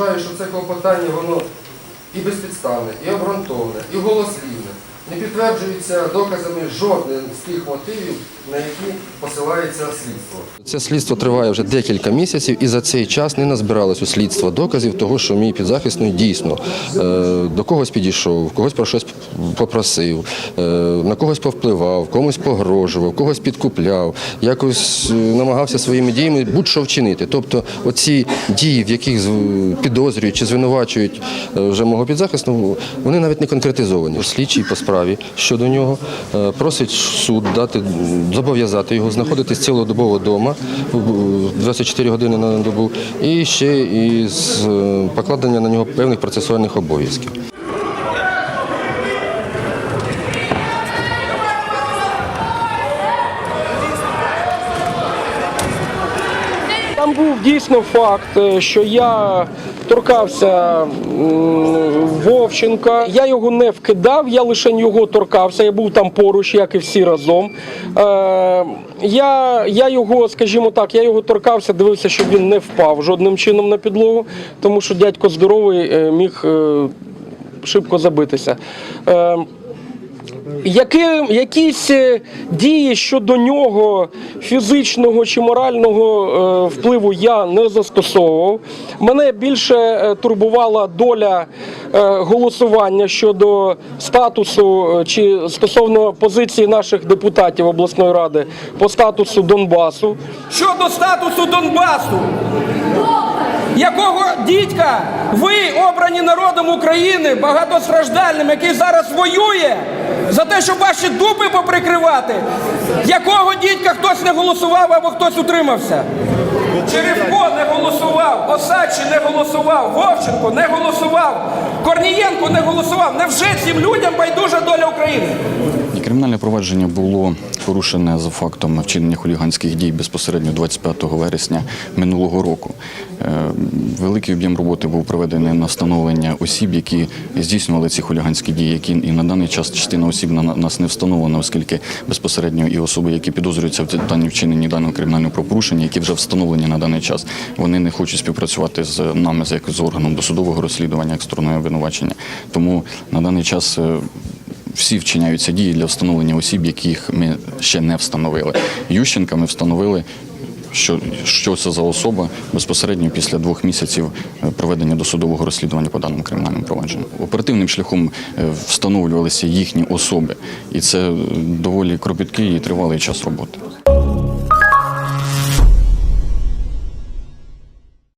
вважаю, що це клопотання воно і безпідставне, і обґрунтоване, і голослівне. Не підтверджується доказами жодним з тих мотивів, на які посилається слідство. Це слідство триває вже декілька місяців, і за цей час не назбиралось у слідства доказів того, що мій підзахисний дійсно е, до когось підійшов, когось про щось попросив, е, на когось повпливав, комусь погрожував, когось підкупляв, якось е, намагався своїми діями будь-що вчинити. Тобто, оці дії, в яких підозрюють чи звинувачують вже мого підзахисного, вони навіть не конкретизовані. Слідчий по справі щодо нього е, просить суд дати зобов'язати його знаходитись цілодобово вдома 24 години на добу, і ще і з покладення на нього певних процесуальних обов'язків. Там був дійсно факт, е, що я торкався Вовченка. Я його не вкидав, я лише його торкався. Я був там поруч, як і всі разом. Е, я, я його, скажімо так, я його торкався, дивився, щоб він не впав жодним чином на підлогу, тому що дядько здоровий е, міг шибко забитися. Які, якісь е, дії щодо нього фізичного чи морального е, впливу я не застосовував. Мене більше е, турбувала доля е, голосування щодо статусу чи стосовно позиції наших депутатів обласної ради по статусу Донбасу. Щодо статусу Донбасу, якого дідька ви обрані народом України багатостраждальним, який зараз воює за те, щоб ваші дупи поприкривати, якого дідька хтось не голосував або хтось утримався. Черевко не голосував, Осадчий не голосував, Вовченко не голосував, Корнієнко не голосував. Невже цим людям байдужа доля України? Кримінальне провадження було порушене за фактом вчинення хуліганських дій безпосередньо 25 вересня минулого року. Е, Великий об'єм роботи був проведений на встановлення осіб, які здійснювали ці хуліганські дії, які і на даний час частина осіб на нас не встановлена, оскільки безпосередньо і особи, які підозрюються в дані вчиненні даного кримінального правопорушення, які вже встановлені на даний час, вони не хочуть співпрацювати з нами як з органом досудового розслідування, як стороною обвинувачення. Тому на даний час. Всі вчиняються дії для встановлення осіб, яких ми ще не встановили. Ющенка ми встановили. Що, що це за особа безпосередньо після двох місяців е, проведення досудового розслідування по даному кримінальному провадженню. Оперативним шляхом е, встановлювалися їхні особи, і це е, доволі кропіткий і тривалий час роботи.